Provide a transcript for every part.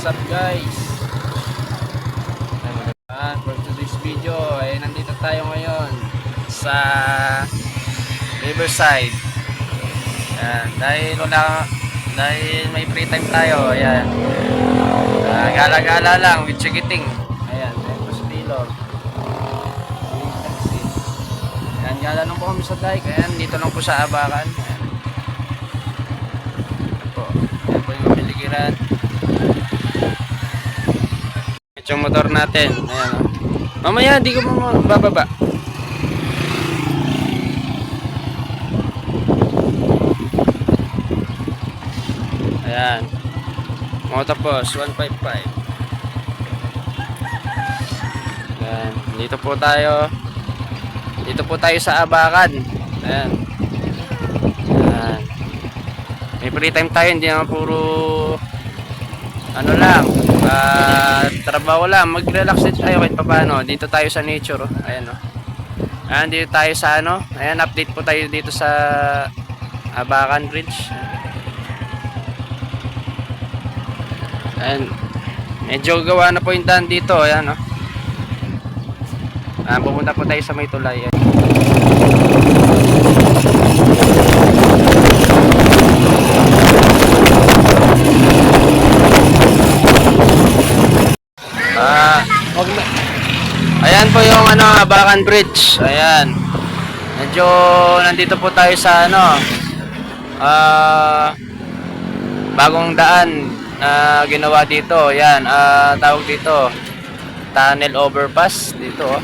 What's up guys? Ah, for today's video, ay nandito tayo ngayon sa Riverside. Ayan, dahil wala dahil may free time tayo, ayan. Ah, gala-gala lang with chikiting. Ayan, ayan po si Taylor. Ayan, gala lang po kami sa dike. Ayan, dito lang po sa Abakan. Ayan. Ayan po. Ayan po yung piligiran. Yung motor natin. Ayan, oh. Mamaya, di ko mo bababa. Ayan. Motopos 155. Ayan. Dito po tayo. Dito po tayo sa Abakan. Ayan. Ayan. May free time tayo. Hindi naman puro ano lang. Ah, trabaho lang. Mag-relax din tayo kahit paano. Dito tayo sa nature. Oh. Ayan o. Ayan. Dito tayo sa ano. Ayan. Update po tayo dito sa Abakan Bridge. Ayan. Medyo gawa na po yung daan dito. Ayan, oh. Ayan, pupunta po tayo sa may tulay. Ayan. Ah, wag na. Ayan po yung ano, Abakan Bridge. Ayan. Medyo nandito po tayo sa ano, ah, bagong daan na ginawa dito. Yan, ah, tawag dito. Tunnel overpass dito. Oh.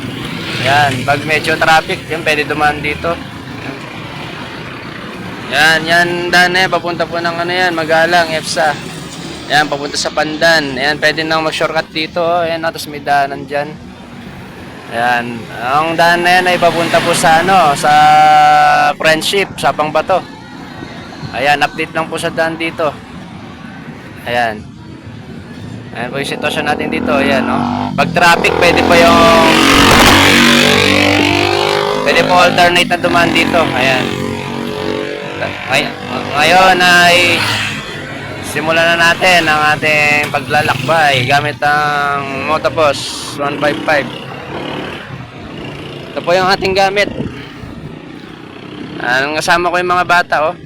Yan, pag medyo traffic, yan pwede dumaan dito. Yan, yan daan eh, papunta po ng ano yan, Magalang, EPSA. Yan, papunta sa Pandan. Yan, pwede nang mag-shortcut dito. Oh. Yan, oh, tapos may daanan dyan. Yan, ang daan na yan ay papunta po sa ano, sa Friendship, sa Pangbato. Ayan, update lang po sa daan dito. Ayan. Ayan po yung sitwasyon natin dito. Ayan, no? Pag traffic, pwede pa yung... Pwede po alternate na dumaan dito. Ayan. Ngay- Ngayon ay... Simulan na natin ang ating paglalakbay gamit ang Motopos 155. Ito po yung ating gamit. Ang kasama ko yung mga bata, oh.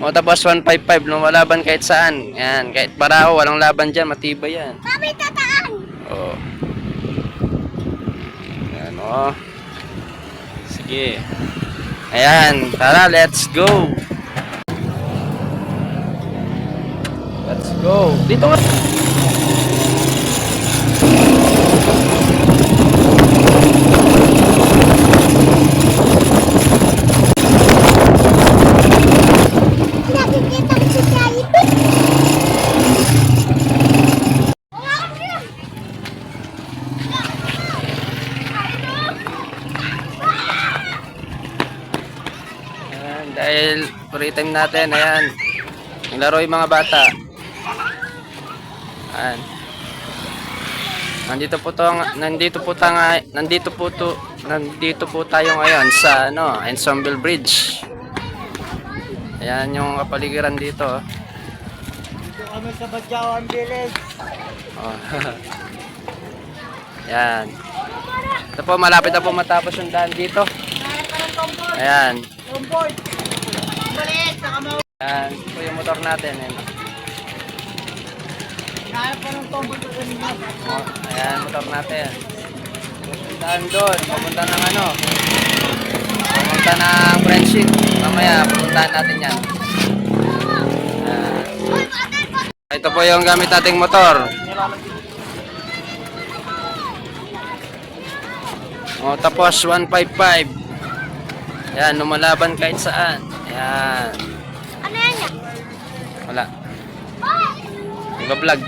Motobus 155, lumalaban kahit saan. Yan, kahit barao, walang laban dyan, matibay yan. Kami tataan! Oo. Yan, oh. Sige. Ayan, tara, let's go. Let's go. Dito nga. Nakikita ko si Jollibee. Ayan, dahil free time natin, ayan. Naglaro yung mga bata. Ayan. Nandito po to, nandito po tanga, nandito po to, nandito po tayo ngayon sa ano, Ensemble Bridge. Ayan yung kapaligiran dito. oh. Dito kami sa Badyawan Village. Oh. Ayan. Ito po, malapit na po matapos yung daan dito. Ayan. Longboard. Balik, saka mga... Ayan. Ito yung motor natin. Ayan. Kaya pa ng tombol sa kanina. Oh, ayan, motor natin. Puntahan doon, papunta ng ano. Papunta ng friendship. Mamaya, pupuntahan natin yan. Ayan. ito po yung gamit nating motor. O, tapos 155. Ayan, lumalaban kahit saan. Ayan. Ano yan niya? Wala. Nagbablog.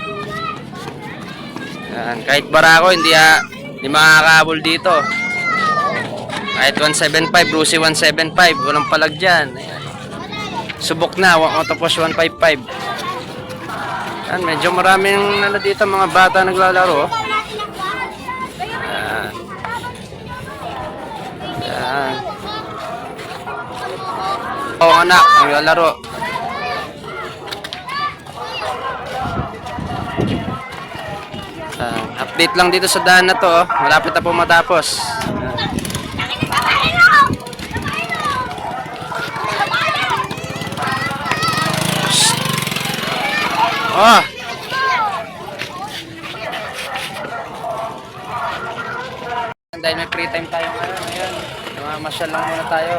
Yan. Kahit barako, hindi, ha, hindi makakabol dito. Kahit 175, Brucey 175, walang palag dyan. Ayan. Subok na, tapos 155. Yan, medyo maraming ano dito, mga bata naglalaro. Yan. Oo, anak, naglalaro. Ah, update lang dito sa daan na to. oh. Malapit na po matapos. Oh! Dahil may free time tayo ngayon, ayan. Namamasyal lang muna tayo.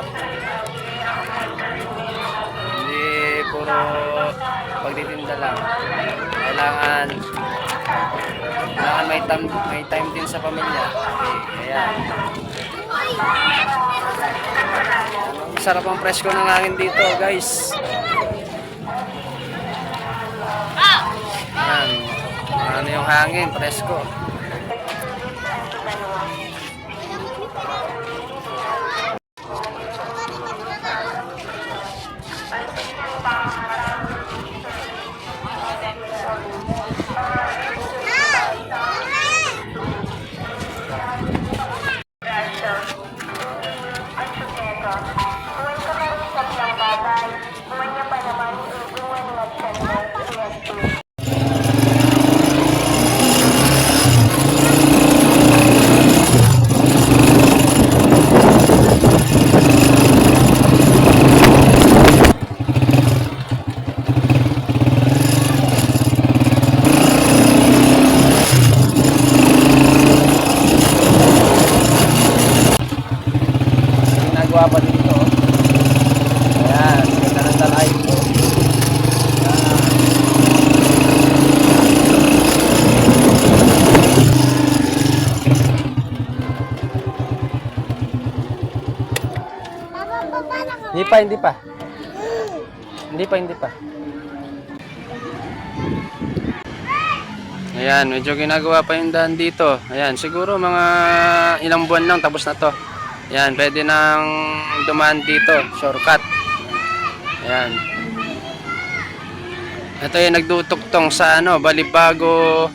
Puro pagtitinda lang. Kailangan kailangan may time, may time din sa pamilya. Okay, ayan. Sarap ang presko ng hangin dito, guys. Ayan. Ano yung hangin, presko. Pa, hindi pa. Hindi pa, hindi pa. Ayan, medyo ginagawa pa yung daan dito. Ayan, siguro mga ilang buwan lang tapos na to. Ayan, pwede nang dumaan dito, shortcut. Ayan. Ito yung nagdutuktong sa ano, Balibago,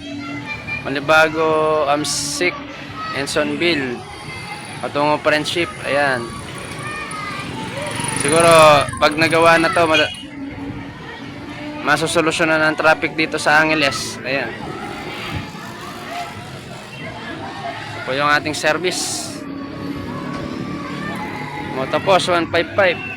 Balibago, Amsik, Ensonville. Patungo Friendship, ayan. Siguro, pag nagawa na to, masusolusyonan ang traffic dito sa Angeles. Ayan. Ito po yung ating service. Motopos 155.